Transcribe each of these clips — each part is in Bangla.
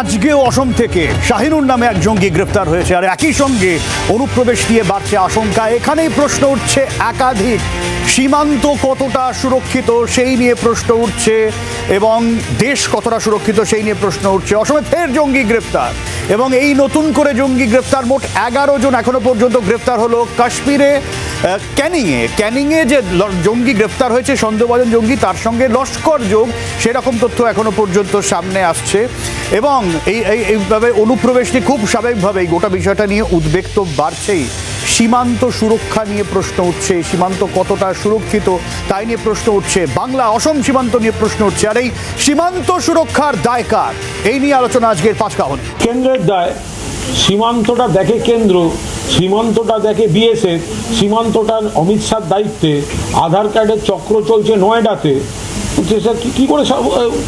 আজকেও অসম থেকে শাহিনুর নামে এক জঙ্গি গ্রেফতার হয়েছে, আর একই সঙ্গে অনুপ্রবেশ নিয়ে বাড়ছে আশঙ্কা। এখানেই প্রশ্ন উঠছে একাধিক। সীমান্ত কতটা সুরক্ষিত সেই নিয়ে প্রশ্ন উঠছে, এবং দেশ কতটা সুরক্ষিত সেই নিয়ে প্রশ্ন উঠছে। অসমে ফের জঙ্গি গ্রেফতার, এবং এই নতুন করে জঙ্গি গ্রেফতার মোট এগারো জন এখনও পর্যন্ত গ্রেফতার হলো। কাশ্মীরে ক্যানিংয়ে ক্যানিংয়ে যে জঙ্গি গ্রেফতার হয়েছে সন্দেহভাজন জঙ্গি, তার সঙ্গে লস্কর যোগ, সেরকম তথ্য এখনও পর্যন্ত সামনে আসছে। এবং এই, এই- এইভাবে অনুপ্রবেশ নিয়ে খুব এই গোটা বিষয়টা নিয়ে উদ্বেগ তো বাড়ছেই। সীমান্ত সুরক্ষা নিয়ে প্রশ্ন উঠছে, সীমান্ত কতটা সুরক্ষিত তাই নিয়ে প্রশ্ন উঠছে, বাংলা অসম সীমান্ত নিয়ে প্রশ্ন উঠছে, আর এই সীমান্ত সুরক্ষার দায় কার এই নিয়ে আলোচনা আজকের পাঁচ কাহন কেন্দ্রের দায় সীমান্তটা দেখে কেন্দ্র সীমান্তটা দেখে বিএসএফ সীমান্তটা অমিত শাহর দায়িত্বে আধার কার্ডের চক্র চলছে নয়ডাতে। কি- কি করে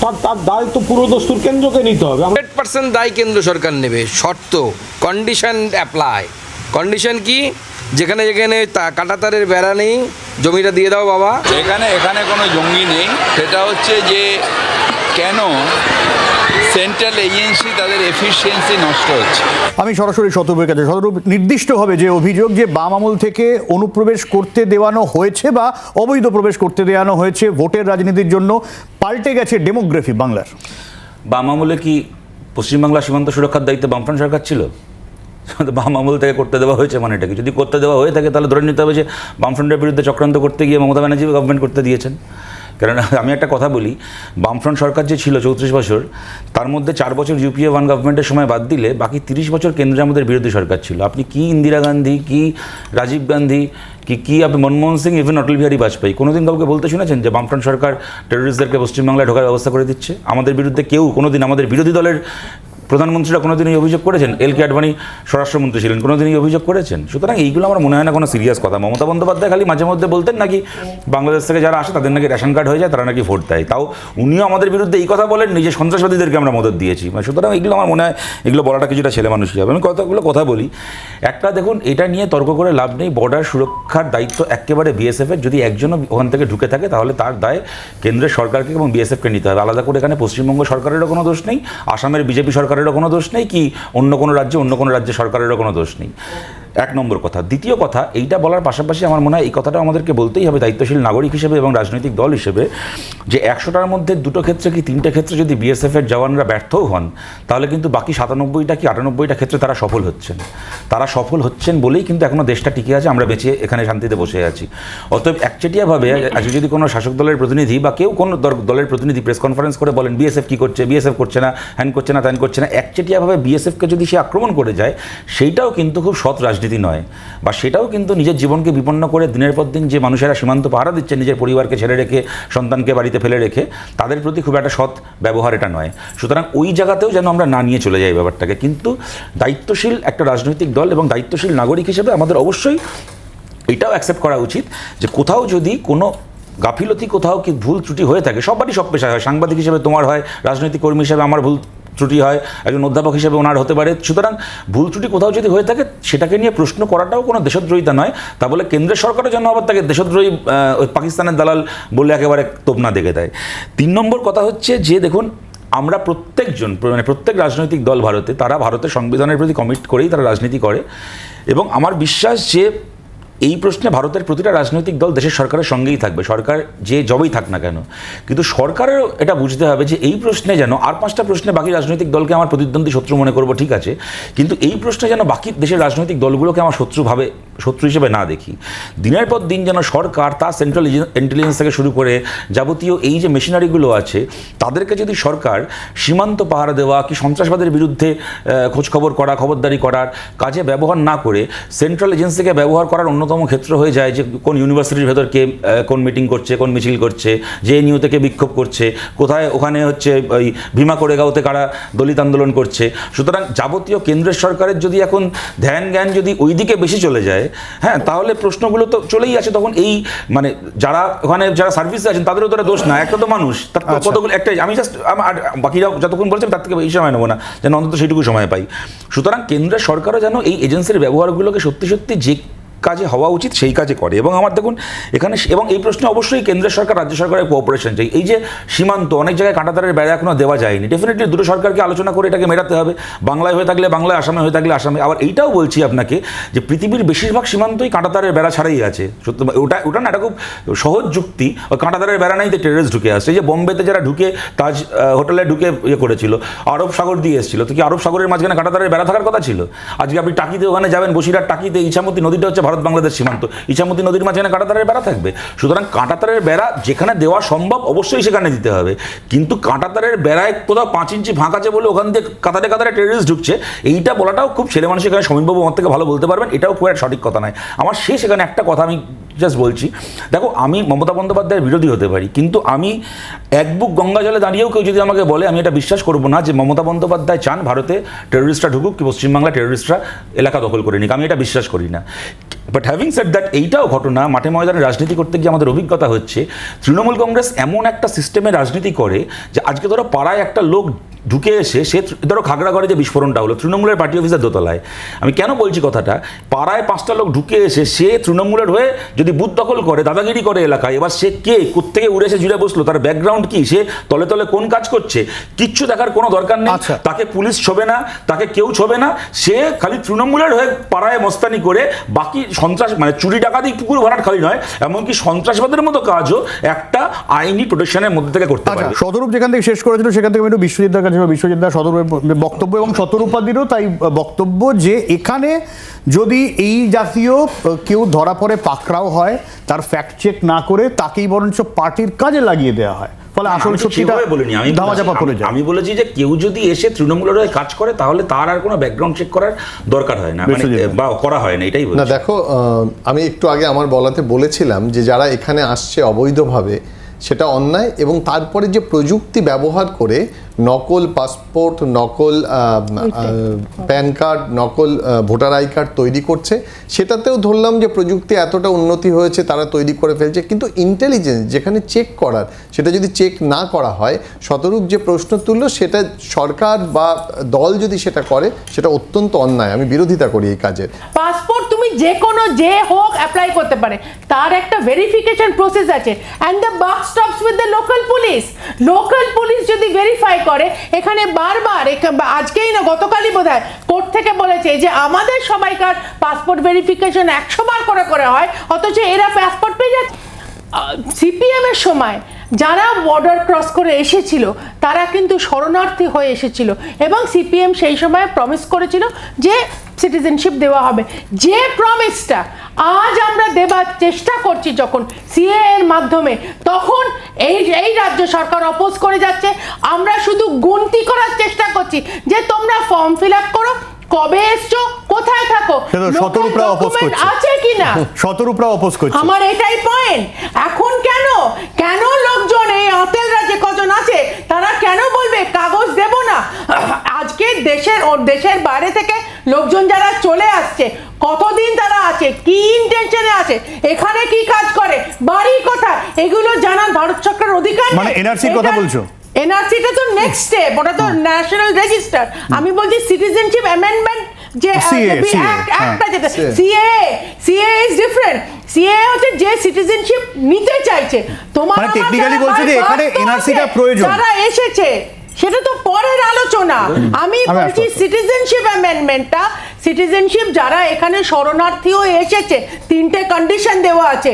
তার তার দায় তো পুরো দস্তুর কেন্দ্রকে নিতে হবে। হান্ড্রেড পার্সেন্ট দায় কেন্দ্র সরকার নেবে শর্ত কন্ডিশন অ্যাপ্লাই কন্ডিশন কি? যেখানে যেখানে কাঁটাতারের বেড়া নেই জমিটা দিয়ে দাও বাবা। এখানে এখানে কোনো জঙ্গি নেই। সেটা হচ্ছে যে কেন সেন্ট্রাল এজেন্সি তাদের এফিসিয়েন্সি নষ্ট হচ্ছে। আমি সরাসরি শতরূপের কাছে শতরূপ নির্দিষ্ট হবে যে অভিযোগ যে বাম আমল থেকে অনুপ্রবেশ করতে দেওয়ানো হয়েছে বা অবৈধ প্রবেশ করতে দেওয়ানো হয়েছে ভোটের রাজনীতির জন্য পাল্টে গেছে ডেমোগ্রাফি বাংলার। বাম আমলে কি পশ্চিমবাংলা সীমান্ত সুরক্ষার দায়িত্বে বামফ্রন্ট সরকার ছিল? বাম আমল থেকে করতে দেওয়া হয়েছে মানে এটাকে যদি করতে দেওয়া হয়ে থাকে তাহলে ধরে নিতে হবে যে বামফ্রন্টের বিরুদ্ধে চক্রান্ত করতে গিয়ে মমতা ব্যানার্জি গভর্নমেন্ট করতে দিয়েছেন। কারণ আমি একটা কথা বলি, বামফ্রন্ট সরকার যে ছিল চৌত্রিশ বছর, তার মধ্যে চার বছর ইউপিএ ওয়ান গভর্নমেন্টের সময় বাদ দিলে বাকি তিরিশ বছর কেন্দ্রে আমাদের বিরোধী সরকার ছিল। আপনি কি ইন্দিরা গান্ধী, কি রাজীব গান্ধী, কি কি আপনি মনমোহন সিং ইভেন অটল বিহারী বাজপেয়ী, কোনোদিন কাউকে বলতে শুনেছেন যে বামফ্রন্ট সরকার টেরোরিস্টদেরকে পশ্চিমবাংলায় ঢোকার ব্যবস্থা করে দিচ্ছে? আমাদের বিরুদ্ধে কেউ কোনোদিন আমাদের বিরোধী দলের প্রধানমন্ত্রীরা কোনোদিন এই অভিযোগ করেছেন? এল কে আডবাণী স্বরাষ্ট্রমন্ত্রী ছিলেন কোনোদিন এই অভিযোগ করেছেন? সুতরাং এইগুলো আমার মনে হয় না কোনো সিরিয়াস কথা। মমতা বন্দ্যোপাধ্যায় খালি মাঝে মধ্যে বলতেন নাকি বাংলাদেশ থেকে যারা আসে তাদের নাকি রেশন কার্ড হয়ে যায়, তারা নাকি ভোট দেয়। তাও উনিও আমাদের বিরুদ্ধে এই কথা বলেন নিজে সন্ত্রাসবাদীদেরকে আমরা মদত দিয়েছি। মানে সুতরাং এগুলো আমার মনে হয়, এগুলো বলাটা কিছুটা ছেলে মানুষই হবে আমি কতগুলো কথা বলি। একটা দেখুন, এটা নিয়ে তর্ক করে লাভ নেই। বর্ডার সুরক্ষার দায়িত্ব একেবারে বিএসএফের যদি একজনও ওখান থেকে ঢুকে থাকে, তাহলে তার দায় কেন্দ্রের সরকারকে এবং বিএসএফকে নিতে হবে। আলাদা করে এখানে পশ্চিমবঙ্গ সরকারেরও কোনো দোষ নেই। আসামের বিজেপি সরকারেরও কোনো দোষ নেই কি অন্য কোনো রাজ্যে অন্য কোনো রাজ্যে সরকারেরও কোনো দোষ নেই। এক নম্বর কথা। দ্বিতীয় কথা, এইটা বলার পাশাপাশি আমার মনে হয় এই কথাটা আমাদেরকে বলতেই হবে দায়িত্বশীল নাগরিক হিসেবে এবং রাজনৈতিক দল হিসেবে, যে একশোটার মধ্যে দুটো ক্ষেত্রে কি তিনটে ক্ষেত্রে যদি বিএসএফের জওয়ানরা ব্যর্থও হন, তাহলে কিন্তু বাকি সাতানব্বইটা কি আটানব্বইটা ক্ষেত্রে তারা সফল হচ্ছেন। তারা সফল হচ্ছেন বলেই কিন্তু এখনও দেশটা টিকে আছে, আমরা বেঁচে এখানে শান্তিতে বসে আছি। অতএব একচেটিয়াভাবে আজকে যদি কোনো শাসক দলের প্রতিনিধি বা কেউ কোনো দল- দলের প্রতিনিধি প্রেস কনফারেন্স করে বলেন বিএসএফ কী করছে বিএসএফ করছে না হ্যান করছে না, ত্যান করছে না, একচেটিয়াভাবে বিএসএফকে যদি সে আক্রমণ করে যায়, সেইটাও কিন্তু খুব সৎ রাজনীতি নয়, বা সেটাও কিন্তু নিজের জীবনকে বিপন্ন করে দিনের পর দিন যে মানুষেরা সীমান্ত পাহারা দিচ্ছে নিজের পরিবারকে ছেড়ে রেখে, সন্তানকে বাড়িতে ফেলে রেখে, তাদের প্রতি খুব একটা সৎ ব্যবহার এটা নয়। সুতরাং ওই জায়গাতেও যেন আমরা না নিয়ে চলে যাই ব্যাপারটাকে। কিন্তু দায়িত্বশীল একটা রাজনৈতিক দল এবং দায়িত্বশীল নাগরিক হিসেবে আমাদের অবশ্যই এটাও অ্যাকসেপ্ট করা উচিত যে কোথাও যদি কোনো গাফিলতি, কোথাও কি ভুল ত্রুটি হয়ে থাকে, সবারই সব পেশায় হয়। সাংবাদিক হিসেবে তোমার হয়, রাজনৈতিক কর্মী হিসেবে আমার ভুল ত্রুটি হয়, একজন অধ্যাপক হিসেবে ওনার হতে পারে। সুতরাং ভুল ত্রুটি কোথাও যদি হয়ে থাকে, সেটাকে নিয়ে প্রশ্ন করাটাও কোনো দেশদ্রোহিতা নয়। তা বলে কেন্দ্রের সরকারের জন্য আবার তাকে দেশদ্রোহী ওই পাকিস্তানের দালাল বলে একেবারে তোপ না দেখে দেয়। তিন নম্বর কথা হচ্ছে যে, দেখুন, আমরা প্রত্যেকজন মানে প্রত্যেক রাজনৈতিক দল ভারতে, তারা ভারতের সংবিধানের প্রতি কমিট করেই তারা রাজনীতি করে। এবং আমার বিশ্বাস যে এই প্রশ্নে ভারতের প্রতিটা রাজনৈতিক দল দেশের সরকারের সঙ্গেই থাকবে। সরকার যে জবেই থাক না কেন। কিন্তু সরকারেরও এটা বুঝতে হবে যে এই প্রশ্নে যেন আর পাঁচটা প্রশ্নে বাকি রাজনৈতিক দলকে আমার প্রতিদ্বন্দ্বী শত্রু মনে করব, ঠিক আছে? কিন্তু এই প্রশ্নে যেন বাকি দেশের রাজনৈতিক দলগুলোকে আমার শত্রুভাবে শত্রু হিসেবে না দেখি। দিনের পর দিন যেন সরকার তার সেন্ট্রাল ইন্টেলিজেন্স থেকে শুরু করে যাবতীয় এই যে মেশিনারিগুলো আছে, তাদেরকে যদি সরকার সীমান্ত পাহারা দেওয়া কি সন্ত্রাসবাদের বিরুদ্ধে খোঁজখবর করা, খবরদারি করার কাজে ব্যবহার না করে সেন্ট্রাল এজেন্সিকে ব্যবহার করার অন্যতম ক্ষেত্র হয়ে যায় যে কোন ইউনিভার্সিটির ভেতর কে কোন মিটিং করছে কোন মিছিল করছে যে নিউ থেকে বিক্ষোভ করছে কোথায় ওখানে হচ্ছে ওই ভীমা কোরেগাঁওতে কারা দলিত আন্দোলন করছে। সুতরাং যাবতীয় কেন্দ্রের সরকারের যদি এখন ধ্যান জ্ঞান যদি ওই দিকে বেশি চলে যায় হ্যাঁ তাহলে প্রশ্নগুলো তো চলেই আছে তখন এই মানে যারা ওখানে যারা সার্ভিসে আছেন তাদেরও তো দোষ না একটা তো মানুষ তার তো কতগুলো একটা আমি জাস্ট আর বাকিরা যতক্ষণ বলছেন তার থেকে বেশি সময় নেব না যেন অন্তত সেটুকু সময় পাই। সুতরাং কেন্দ্রের সরকারও যেন এই এজেন্সির ব্যবহারগুলোকে সত্যি সত্যি যে কাজে হওয়া উচিত, সেই কাজে করে। এবং আমার দেখুন, এখানে এবং এই প্রশ্নে অবশ্যই কেন্দ্র সরকার, রাজ্য সরকারের কোঅপারেশন চাই। এই যে সীমান্ত, অনেক জায়গায় কাঁটাতারের বেড়া এখনও দেওয়া যায়নি। ডেফিনেটলি দুটো সরকারকে আলোচনা করে এটাকে মেটাতে হবে। বাংলায় হয়ে থাকলে বাংলায়, আসামে হয়ে থাকলে আসামে। আবার এইটাও বলছি আপনাকে যে পৃথিবীর বেশিরভাগ সীমান্তই কাঁটাতারের বেড়া ছাড়াই আছে। সত্যি ওটা ওটা না, এটা খুব সহজ যুক্তি। কাঁটাতারের বেড়া নাই তো টেররিস্ট ঢুকে আসছে। যে বোম্বেতে যারা ঢুকে তাজ হোটেলে ঢুকে ইয়ে করেছিল, আরব সাগর দিয়ে এসেছিল, তো কি আরব সাগরের মাঝখানে কাঁটাতারের বেড়া থাকার কথা ছিল? আজকে আপনি টাকিতে ওখানে যাবেন, বসিরহাট টাকিতে, ইছামতি নদীটা হচ্ছে ভারত বাংলাদেশ সীমান্ত। ইছামতি নদীর মাঝখানে কাঁটাতারের বেড়া থাকবে। সুতরাং কাঁটাতারের বেড়া যেখানে দেওয়া সম্ভব অবশ্যই সেখানে দিতে হবে। কিন্তু কাঁটাতারের বেড়ায় কোথাও পাঁচ ইঞ্চি ফাঁক আছে বলে ওখান থেকে কাতারে কাতারে টেররিস্ট ঢুকছে, এইটা বলাটাও খুব ছেলে মানুষ এখানে সমীরবাবু আমার থেকে ভালো বলতে পারবেন, এটাও খুব একটা সঠিক কথা নয়। আমার শেষ এখানে একটা কথা আমি জাস্ট বলছি। দেখো, আমি মমতা বন্দ্যোপাধ্যায়ের বিরোধী হতে পারি, কিন্তু আমি এক বুক গঙ্গা জলে দাঁড়িয়েও কেউ যদি আমাকে বলে, আমি এটা বিশ্বাস করব না যে মমতা বন্দ্যোপাধ্যায় চান ভারতে টেররিস্টরা ঢুকুক কি পশ্চিমবাংলা টেররিস্টরা এলাকা দখল করে নিক। আমি এটা বিশ্বাস করি না। বাট হ্যাভিং সেট দ্যাট এইটাও ঘটনা মাঠে ময়দানে রাজনীতি করতে গিয়ে আমাদের অভিজ্ঞতা হচ্ছে তৃণমূল কংগ্রেস এমন একটা সিস্টেমে রাজনীতি করে যে আজকে ধরো পাড়ায় একটা লোক ঢুকে এসে সে ধরো খাগড়াগড়ে যে বিস্ফোরণটা হলো তৃণমূলের পার্টি অফিসের দোতলায়। আমি কেন বলছি কথাটা? পাড়ায় পাঁচটা লোক ঢুকে এসে সে তৃণমূলের হয়ে যদি বুথ দখল করে দাদাগিরি করে এলাকায় এবার সে কে? কোত্থেকে উড়ে এসে জুড়ে বসল? তার ব্যাকগ্রাউন্ড কি? সে তলে তলে কোন কাজ করছে? কিচ্ছু দেখার কোনো দরকার নেই। আচ্ছা। তাকে পুলিশ ছবে না তাকে কেউ ছবে না। সে খালি তৃণমূলের হয়ে পাড়ায় মস্তানি করে বাকি সন্ত্রাস মানে চুরি ডাকাতি পুকুর ভরাট খালি নয় এমনকি সন্ত্রাসবাদের মতো কাজও একটা আইনি প্রোটেকশনের মধ্যে থেকে করতে আচ্ছা সদরূপ যেখান থেকে শেষ করেছিল সেখান থেকে একটু বিশ্বজিৎদার কাছে যাব। বিশ্বজিৎ দা শতরূপের বক্তব্য এবং শতরূপাদিরও তাই বক্তব্য যে এখানে যদি এই জাতীয় কেউ ধরা পড়ে পাকড়াও হয় তার ফ্যাক্ট চেক না করে তাকেই বরঞ্চ পার্টির কাজে লাগিয়ে দেওয়া হয় ফলে আসল সত্যিটা বলিনি আমি ধামাচাপা পড়ে আমি- যায়। আমি বলেছি যে কেউ যদি এসে তৃণমূলের হয়ে কাজ করে তাহলে তার আর কোনো ব্যাকগ্রাউন্ড চেক করার দরকার হয় না মানে বা করা হয় না এটাই না দেখো আহ, আমি একটু আগে আমার বলাতে বলেছিলাম যে যারা এখানে আসছে অবৈধভাবে সেটা অন্যায় এবং তারপরে যে প্রযুক্তি ব্যবহার করে নকল পাসপোর্ট নকল প্যান কার্ড নকল ভোটার আই কার্ড তৈরি করছে সেটাতেও ধরলাম যে প্রযুক্তি এতটা উন্নতি হয়েছে তারা তৈরি করে ফেলছে কিন্তু ইন্টেলিজেন্স যেখানে চেক করার সেটা যদি চেক না করা হয় শতরূপ যে প্রশ্ন তুললো সেটা সরকার বা দল যদি সেটা করে সেটা অত্যন্ত অন্যায়। আমি বিরোধিতা করি এই কাজের। পাসপোর্ট তুমি যে কোনো যে হোক অ্যাপ্লাই করতে পারে। তার একটা ভেরিফিকেশন প্রসেস আছে। And the buck stops with the local police local police যদি ভেরিফাই করে, এখানে বারবার আজকেই না, গতকালই বোধ হয় কোর্ট থেকে বলেছে যে আমাদের সবাইকার পাসপোর্ট ভেরিফিকেশন একশো বার করে করে হয়, অথচ এরা পাসপোর্ট পেয়ে যাচ্ছে। সিপিএম এর সময় যারা বর্ডার ক্রস করে এসেছিল, তারা কিন্তু শরণার্থী হয়ে এসেছিল। এবং সিপিএম সেই সময় প্রমিস করেছিল যে সিটিজেনশিপ দেওয়া হবে। যে প্রমিসটা আজ আমরা দেবার চেষ্টা করছি যখন সিএ এর মাধ্যমে, তখন এই এই রাজ্য সরকার অপোজ করে যাচ্ছে। আমরা শুধু গুনতি করার চেষ্টা করছি যে তোমরা ফর্ম ফিল আপ করো কবে এসছো? কোথায় থাকো? শতরূপরা document করছে। আছে কিনা? শতরূপরা অপোজ করছে। আমার এটাই পয়েন্ট এখন কেন? কেন লোকজন এই আতেল রাজ্যে কজন আছে? তারা কেন বলবে কাগজ দেব না? আজকে দেশের ও দেশের বাইরে থেকে লোকজন যারা চলে আসছে কতদিন তারা আছে? কি ইন্টেনশনে আছে? এখানে কি কাজ করে? বাড়ি কোথায়? এগুলো জানার ভারত সরকারের অধিকার। মানে NRC র কথা বলছো? এনআরসিটা তো নেক্সট স্টেপ ওটা তো ন্যাশনাল রেজিস্টার আমি বলছি সিটিজেনশিপ অ্যামেন্ডমেন্ট যে act- হ্যাঁ। যেটা CA CA is different CA হচ্ছে যে সিটিজেনশিপ নিতে চাইছে। তোমার মানে technically যারা বলছে যে এখানে birth টা প্রয়োজন। যারা এসেছে সেটা তো পরের আলোচনা। আমি বলছি। সিটিজেনশিপ অ্যামেন্ডমেন্টটা সিটিজেনশিপ যারা এখানে শরণার্থীও এসেছে তিনটে কন্ডিশন দেওয়া আছে।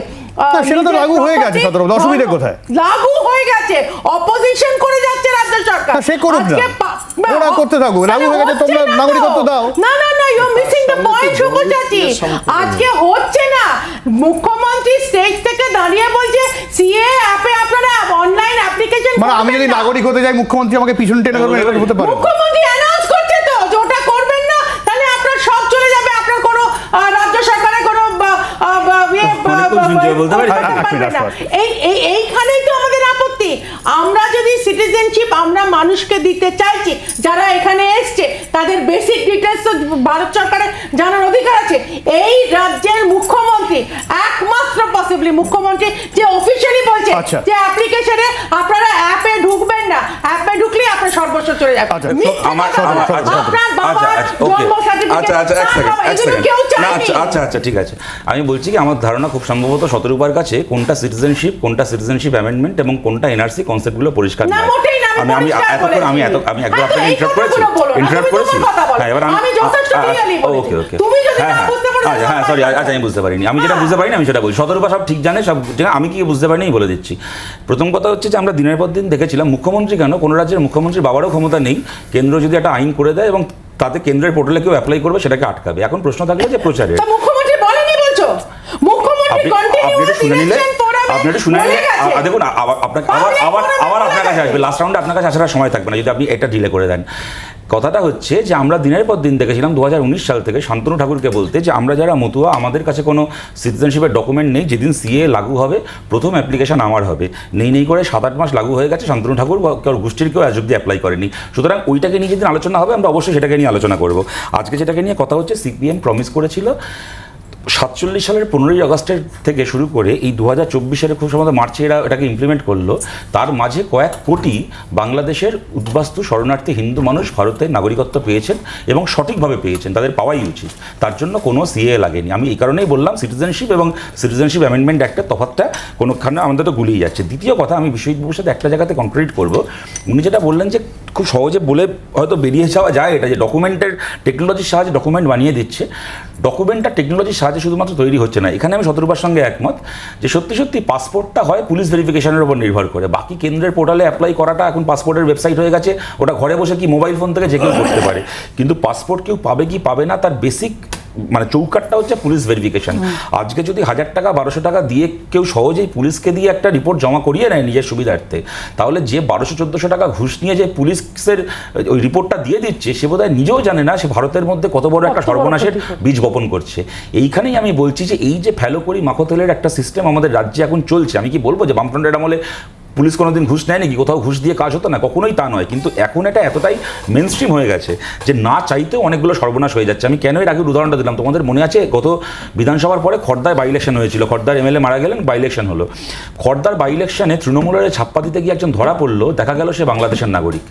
সেটা তো লাগু হয়ে গেছে, সতেরো, অসুবিধে কোথায়? লাগু হয়ে গেছে অপোজিশন করে যাচ্ছে রাজ্য সরকার না, সে করুক না। ওরা করতে থাকুক। লাগু হয়ে গেছে, তোমরা নাগরিকত্ব দাও। না না না ইউ মিসিং দ্য পয়েন্ট শুভচাচি আজকে হচ্ছে না মুখ্যমন্ত্রী স্টেজ থেকে দাঁড়িয়ে বলছে সিএ অ্যাপে আপনারা অনলাইন অ্যাপ্লিকেশন মানে আমি যদি নাগরিক হতে যাই মুখ্যমন্ত্রী আমাকে পিছন টেনে ধরবেন এটা হতে পারে মুখ্যমন্ত্রী অ্যানাউন্স করছে তো যে ওটা করবেন না তাহলে আপনার সব চলে যাবে আপনার কোনো আহ, রাজ্য সরকারের কোনো বা- আহ, বা- ইয়ে, বা- অনেকক্ষণ বা- শুনছি, বলতে পারি? আসো। এই এই এইখানেই তো আমাদের আপত্তি আমরা যদি সিটিজেনশিপ আমরা মানুষকে দিতে চাইছি যারা এখানে এসছে তাদের বেসিক ডিটেলস তো ভারত সরকারের জানার অধিকার আছে এই রাজ্যের মুখ্যমন্ত্রী একমাত্র পসিবলি মুখ্যমন্ত্রী যে অফিসিয়ালি বলছে আচ্ছা। যে অ্যাপ্লিকেশনে আপনারা অ্যাপে ঢুকবেন না। অ্যাপে ঢুকলেই আপনার সর্বস্ব চলে যাবে। আচ্ছা, আমার। আচ্ছা আচ্ছা আচ্ছা আচ্ছা আচ্ছা এক সেকেন্ড এক সেকেন্ড। আচ্ছা আচ্ছা আচ্ছা ঠিক আছে। আমি বলছি কি আমার ধারণা খুব সম্ভবত শতরূপার কাছে কোনটা সিটিজেনশিপ কোনটা সিটিজেনশিপ অ্যামেন্ডমেন্ট এবং কোনটা এনআরসি কনসেপ্টগুলো পরিষ্কার না, আমি আমি আমি পরিষ্কার এতক্ষণ আমি এত আমি একবার তো আপনাকে ইন্টারাপ্ট করেছি। ইন্টারাপ্ট করেছি। হ্যাঁ এবার আমি বলেছি। ওকে ওকে। হ্যাঁ হ্যাঁ। আচ্ছা হ্যাঁ সরি আচ্ছা আমি বুঝতে পারিনি। আমি যেটা হ্যাঁ। বুঝতে পারিনি আমি সেটা বলছি। সব ঠিক জানে সব আমি কি বুঝতে পারিনি বলে দিচ্ছি। প্রথম কথা হচ্ছে যে আমরা দিনের পর দিন দেখেছিলাম মুখ্যমন্ত্রী কেন? কোনো রাজ্যের মুখ্যমন্ত্রীর বাবারও ক্ষমতা নেই। কেন্দ্র যদি একটা আইন করে দেয় এবং তাতে কেন্দ্রের পোর্টালে কেউ অ্যাপ্লাই করবে সেটাকে আটকাবে। এখন প্রশ্ন থাকলে যে প্রচারে। মুখ্যমন্ত্রী বলেনি বলছো? মুখ্যমন্ত্রী আপনি এটা শুনে নিলে আপনি এটা শুনে নিলে দেখুন আপনাকে আবার আবার আবার আপনার কাছে আসবে। লাস্ট রাউন্ডে আপনার কাছে আসার সময় থাকবে না। যদি আপনি এটা ডিলে করে দেন। কথাটা হচ্ছে যে আমরা দিনের পর দিন দেখেছিলাম দু হাজার উনিশ সাল থেকে শান্তনু ঠাকুরকে বলতে যে আমরা যারা মতুয়া, আমাদের কাছে কোনো সিটিজেনশিপের ডকুমেন্ট নেই, যেদিন সিএ লাগু হবে, প্রথম অ্যাপ্লিকেশন আমার হবে। নেই নেই করে সাত আট মাস লাগু হয়ে গেছে, শান্তনু ঠাকুর বা কেউ গোষ্ঠীর কেউ আজ অব্দি অ্যাপ্লাই করেনি। সুতরাং ওইটাকে নিয়ে যেদিন আলোচনা হবে, আমরা অবশ্যই সেটাকে নিয়ে আলোচনা করব। আজকে সেটাকে নিয়ে কথা হচ্ছে সিপিএম প্রমিস করেছিল সাতচল্লিশ সালের পনেরোই আগস্টের থেকে শুরু করে এই দু হাজার চব্বিশ চব্বিশের খুব সম্ভবত মার্চে এরা এটাকে ইমপ্লিমেন্ট করল। তার মাঝে কয়েক কোটি বাংলাদেশের উদ্বাস্তু শরণার্থী হিন্দু মানুষ ভারতের নাগরিকত্ব পেয়েছেন এবং সঠিকভাবে পেয়েছেন, তাদের পাওয়াই উচিত। তার জন্য কোনো সিএ লাগেনি। আমি এই কারণেই বললাম সিটিজেনশিপ এবং সিটিজেনশিপ অ্যামেন্ডমেন্ট একটা তফাৎটা কোনোখানে আমাদের তো গুলিয়ে যাচ্ছে। দ্বিতীয় কথা, আমি বিশ্বজিৎবাবুর সাথে একটা জায়গাতে কনক্রিট করব। উনি যেটা বললেন যে, খুব সহজে বলে হয়তো বেরিয়ে যাওয়া যায় এটা যে ডকুমেন্টের টেকনোলজির সাহায্যে ডকুমেন্ট বানিয়ে দিচ্ছে। ডকুমেন্টটা টেকনোলজির সাহায্যে শুধুমাত্র তৈরি হচ্ছে না, এখানে আমি শতরূপার সঙ্গে একমত যে সত্যি সত্যি পাসপোর্টটা হয় পুলিশ ভেরিফিকেশনের উপর নির্ভর করে। বাকি কেন্দ্রের পোর্টালে অ্যাপ্লাই করাটা এখন পাসপোর্টের ওয়েবসাইট হয়ে গেছে, ওটা ঘরে বসে কি মোবাইল ফোন থেকে যে কেউ করতে পারে। কিন্তু পাসপোর্ট কেউ পাবে কি পাবে না, তার বেসিক মানে চৌকাটটা হচ্ছে পুলিশ ভেরিফিকেশন আজকে যদি হাজার টাকা বারোশো টাকা দিয়ে কেউ সহজেই পুলিশকে দিয়ে একটা রিপোর্ট জমা করিয়ে নেয় নিজের সুবিধার্থে তাহলে যে বারোশো চোদ্দোশো টাকা ঘুষ নিয়ে যে পুলিশের ওই রিপোর্টটা দিয়ে দিচ্ছে সে বোধহয় নিজেও জানে না সে ভারতের মধ্যে কত বড় একটা সর্বনাশের বীজ বপন করছে। এইখানেই আমি বলছি যে এই যে ফ্যালো করি মাখোতেলের একটা সিস্টেম আমাদের রাজ্যে এখন চলছে আমি কি বলব যে বামফ্রন্টের আমলে পুলিশ কোনোদিন ঘুষ নেয় নাকি কোথাও ঘুষ দিয়ে কাজ হতো না? কখনোই তা নয়। কিন্তু এখন এটা এতটাই মেন স্ট্রিম হয়ে গেছে যে না চাইতেও অনেকগুলো সর্বনাশ হয়ে যাচ্ছে। আমি কেনই আগে উদাহরণটা দিলাম? তোমাদের মনে আছে? গত বিধানসভার পরে খর্দায় বাই ইলেকশন হয়েছিল। খর্দার এমএলএ মারা গেলেন বাই ইলেকশন হলো। খর্দার বাই ইলেকশনে তৃণমূলের ছাপ্পা দিতে গিয়ে একজন ধরা পড়ল। দেখা গেল সে বাংলাদেশের নাগরিক।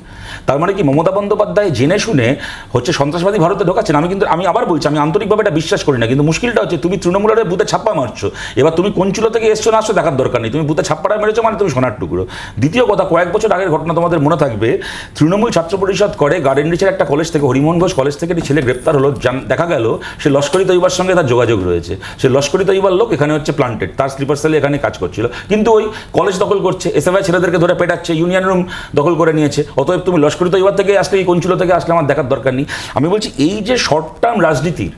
তার মানে কি মমতা বন্দ্যোপাধ্যায় জেনে শুনে হচ্ছে সন্ত্রাসবাদী ভারতে ঢোকাচ্ছেন? আমি কিন্তু, আমি আবার বলছি, আমি আন্তরিকভাবে এটা বিশ্বাস করি না, কিন্তু মুশকিলটা হচ্ছে তুমি তৃণমূলের বুথে ছাপ্পা মারছো। এবার তুমি কোন চুলো থেকে এসছো না আসছো দেখার দরকার নেই। তুমি বুথে ছাপ্পাটা মেরেছো মানে তুমি সোনার টুকরো। দ্বিতীয় কথা, কয়েক বছর আগের ঘটনা তোমাদের মনে থাকবে, তৃণমূল ছাত্র পরিষদ করে গার্ডেন রিচের একটা কলেজ থেকে, হরিমোহন ঘোষ কলেজ থেকে একটি ছেলে গ্রেপ্তার হলো দেখা গেল সে লস্করি তৈবার সঙ্গে তার যোগাযোগ রয়েছে। সে লস্করি তৈবার লোক এখানে হচ্ছে প্লান্টেড তার স্লিপার সেলে এখানে কাজ করছিল। কিন্তু ওই কলেজ দখল করছে এসএফআই ছেলেদেরকে ধরে পেটাচ্ছে, ইউনিয়ন রুম দখল করে নিয়েছে, অতএব তুমি লস্করি তৈবার থেকে আসলে এই কঞ্চুলো থেকে আসলে আমার দেখার দরকার নেই আমি বলছি এই যে শর্ট টার্ম রাজনীতির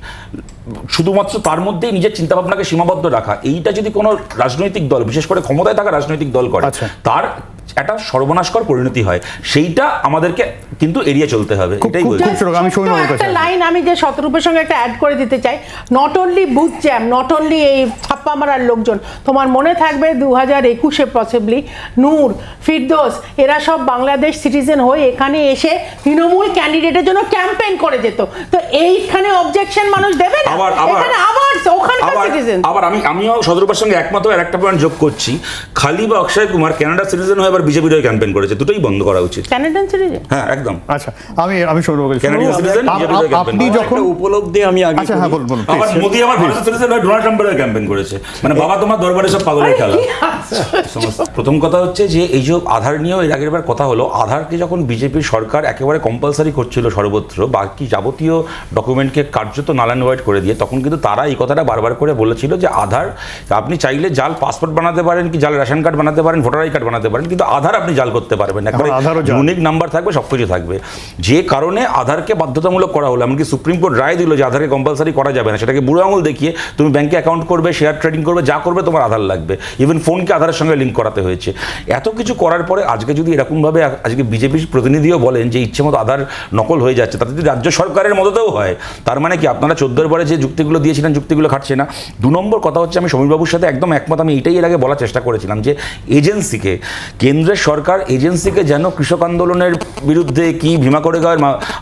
শুধুমাত্র তার মধ্যেই নিজের চিন্তাভাবনাকে সীমাবদ্ধ রাখা এইটা যদি কোনো রাজনৈতিক দল বিশেষ করে ক্ষমতায় থাকা রাজনৈতিক দল করে আচ্ছা। তার একটা সর্বনাশকর পরিণতি হয়। সেইটা আমাদেরকে কিন্তু এড়িয়ে চলতে হবে এটাই আমি একটা লাইন আমি যে শতরূপের সঙ্গে একটা অ্যাড করে দিতে চাই। Not only booth jam not only এই ছাপ্পা মারার লোকজন তোমার মনে থাকবে দু হাজার একুশে পসিবলি নূর ফিরদোস এরা সব বাংলাদেশ সিটিজেন হয়ে এখানে এসে তৃণমূল ক্যান্ডিডেটের জন্য ক্যাম্পেইন করে যেত। তো এইখানে অবজেকশন মানুষ দেবে না? আবার আবার এখানে আবার ওখানকার আবার সিটিজেন আবার আমি আমিও সদরূপার সঙ্গে একমাত্র আর একটা পয়েন্ট যোগ করছি। খালি বা অক্ষয় কুমার কানাডা সিটিজেন হয়ে আবার বিজেপির হয়ে ক্যাম্পেইন করেছে দুটোই বন্ধ করা উচিত। ক্যানাডিয়ান সিটিজেন হ্যাঁ একদম। আচ্ছা আমি আমি বিজেপির হয়ে আপ- campaign আপনি যখন উপলব্ধি আমি আগে আচ্ছা হ্যাঁ বলুন বলুন। আবার মোদি আবার ভারতের সিটিজেন হয়ে ডোনাল্ড ট্রাম্পের হয়ে ক্যাম্পেইন করেছে। মানে বাবা তোমার দরবারে সব পাগলের খেলা। প্রথম কথা হচ্ছে যে এই যে আধার নিয়েও এর আগের বার কথা হলো আধারকে যখন বিজেপির সরকার একেবারে কম্পালসারি করছিল সর্বত্র বাকি যাবতীয় ডকুমেন্টকে কার্যত নালান ওয়াইড করে দিয়ে তখন কিন্তু তারা এই কথাটা বারবার করে বলেছিল যে আধার আপনি চাইলে জাল পাসপোর্ট বানাতে পারেন কি জাল রেশন কার্ড বানাতে পারেন ভোটার আই কার্ড বানাতে পারেন কিন্তু আধার আপনি জাল করতে পারবেন একবারে। ইউনিক নাম্বার থাকবে সব কিছু থাকবে। যে কারণে আধারকে বাধ্যতামূলক করা হলো এমনকি সুপ্রিম কোর্ট রায় দিল যে আধারকে কম্পালসারি করা যাবে না। সেটাকে বুড়ো আঙুল দেখিয়ে তুমি ব্যাংকে অ্যাকাউন্ট করবে শেয়ার ট্রেডিং করবে যা করবে তোমার আধার লাগবে। ইভেন ফোনকে আধারের সঙ্গে লিঙ্ক করাতে হয়েছে। এত কিছু করার পরে আজকে যদি এরকমভাবে আজকে বিজেপির প্রতিনিধিও বলেন যে ইচ্ছে মতো আধার নকল হয়ে যাচ্ছে তাতে যদি রাজ্য সরকারের মদতেও হয় তার মানে কি আপনারা চোদ্দোর পরে যে যুক্তিগুলো দিয়েছিলেন যুক্তিগুলো খাটছে না? দু নম্বর কথা হচ্ছে আমি সমীরবাবুর সাথে একদম একমত আমি এটাই এর আগে বলার চেষ্টা করেছিলাম যে এজেন্সিকে কেন্দ্রের সরকার এজেন্সিকে যেন কৃষক আন্দোলনের বিরুদ্ধে কি ভীমা করে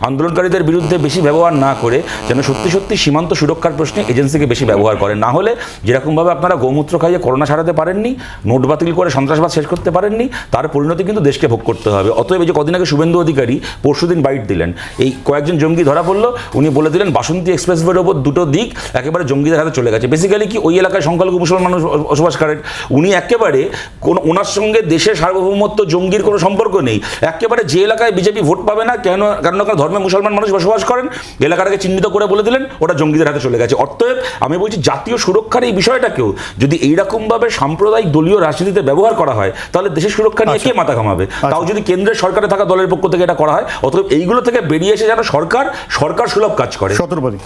আন্দোলনকারীদের বিরুদ্ধে বেশি ব্যবহার না করে, যেন সত্যি সত্যি সীমান্ত সুরক্ষার প্রশ্নে এজেন্সিকে বেশি ব্যবহার করে না হলে যেরকমভাবে আপনারা গোমূত্র খাইয়ে করোনা সারাতে পারেননি, নোট বাতিল করে সন্ত্রাসবাদ শেষ করতে পারেননি, তার পরিণতি কিন্তু দেশকে ভোগ করতে হবে। অতএব এই যে কদিন আগে শুভেন্দু অধিকারী পরশুদিন বাইট দিলেন। এই কয়েকজন জঙ্গি ধরা পড়ল, উনি বলে দিলেন, বাসন্তী এক্সপ্রেসওয়ের ওপর দুটো দিক একেবারে জঙ্গিদের হাতে চলে গেছে। বেসিক্যালি কি ওই এলাকায় সংখ্যালঘু মুসলমান মানুষ বসবাস করেন? উনি একেবারে কোন, ওনার সঙ্গে দেশের সার্বভৌমত্ব জঙ্গির কোনো সম্পর্ক নেই। একেবারে যে এলাকায় বিজেপি ভোট পাবে না কেন কারণ ওখানে ধর্মে মুসলমান মানুষ বসবাস করেন এলাকাটাকে চিহ্নিত করে বলে দিলেন ওটা জঙ্গিদের হাতে চলে গেছে। অতএব আমি বলছি জাতীয় সুরক্ষার এই বিষয়টাকেও যদি এইরকমভাবে সাম্প্রদায়িক দলীয় রাজনীতিতে ব্যবহার করা হয় তাহলে দেশের সুরক্ষা নিয়ে কে মাথা ঘামাবে? তাও যদি কেন্দ্রের সরকারে থাকা দলের পক্ষ থেকে এটা করা হয় অতএব এইগুলো থেকে বেরিয়ে এসে যেন সরকার সরকার সুলভ কাজ করে। শতরূপাধি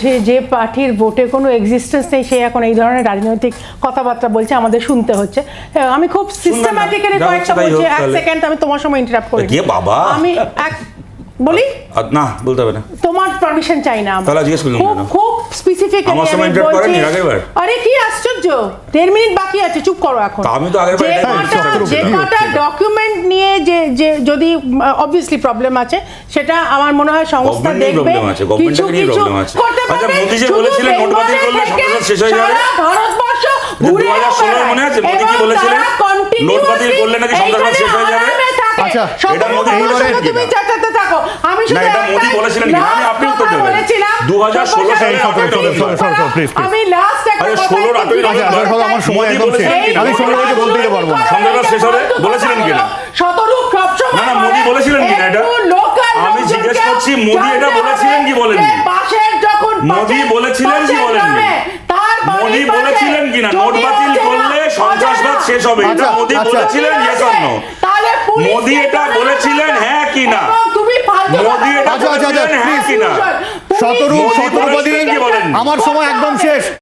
যে যে পার্টির ভোটে কোনো এক্সিস্টেন্স নেই সে এখন এই ধরনের রাজনৈতিক কথাবার্তা বলছে আমাদের শুনতে হচ্ছে। হ্যাঁ, আমি খুব সিস্টেম্যাটিক্যালি কয়েকটা বলছি এক সেকেন্ড আমি তোমার সময় ইন্টারাপ্ট করি বাবা? আমি এক বলি? না বলতে হবে না। তোমার পারমিশন চাই না খুব খুব স্পেসিফিক আমার সময় করেননি আগের বার? আরে কি আশ্চর্য দেড় মিনিট বাকি আছে চুপ করো এখন আমি তো আগের বার যে কটা- ডকুমেন্ট নিয়ে যে যে যদি অবভিয়াসলি প্রবলেম আছে সেটা আমার মনে হয় সংস্থা দেখবে কিছু কিছু problem আছে। আচ্ছা, মোদি যে বলেছিলেন নোট বাতিল করলে সন্ত্রাস শেষ হয়ে যাবে। ভারতবর্ষ ঘুরে 2016 মনে আছে? মোদি কি বলেছিলেন? নোট বাতিল করলে নাকি সন্ত্রাসবাদ শেষ হয়ে যাবে? আচ্ছা, এটা মোদি বছর তুমি কিনা? চেঁচাতে থাকো আমি শুধু এটা মোদি একটাই বলেছিলেন কিনা? আমি- আপনি উত্তর কথা দেবেন। বলেছিলাম। 2016 সালে এই আপনি সতেরো, উত্তর দেবেন। সতেরো, সতেরো, please, please. আমি লাস্ট একটা আরে, 16 একটু আঠেরো জিজ্ঞেস আচ্ছা, করতে আমার সময় মোদি একদম শেষ বলেছিলেন কিনা? আমি পারব না শেষ হবে? বলেছিলেন কিনা? শতরূপ সবসময় না, না, মোদি বলেছিলেন কিনা এটা? একটু local আমি জিজ্ঞেস করছি, মোদি এটা বলেছিলেন হবে কি বলেননি? যে বাসের যখন মোদি পাশের- বলেছিলেন কি পাশের বলেননি? গ্রামে তার বাড়ির মোদি পাশে বলেছিলেন কিনা নোট বাতিল করলে সন্ত্রাসবাদ অচেনা- শেষ হবে এটা আচ্ছা, মোদি আচ্ছা। বলেছিলেন ইয়েস অর নো তাহলে পুলিশকে মোদি এটা বলেছিলেন হ্যাঁ কি না? মোদি এটা বলছো। আচ্ছা, আচ্ছা, আচ্ছা, বলেছিলেন হ্যাঁ কি না সতেরো বলেছিলেন বলেননি? আমার সময় একদম শেষ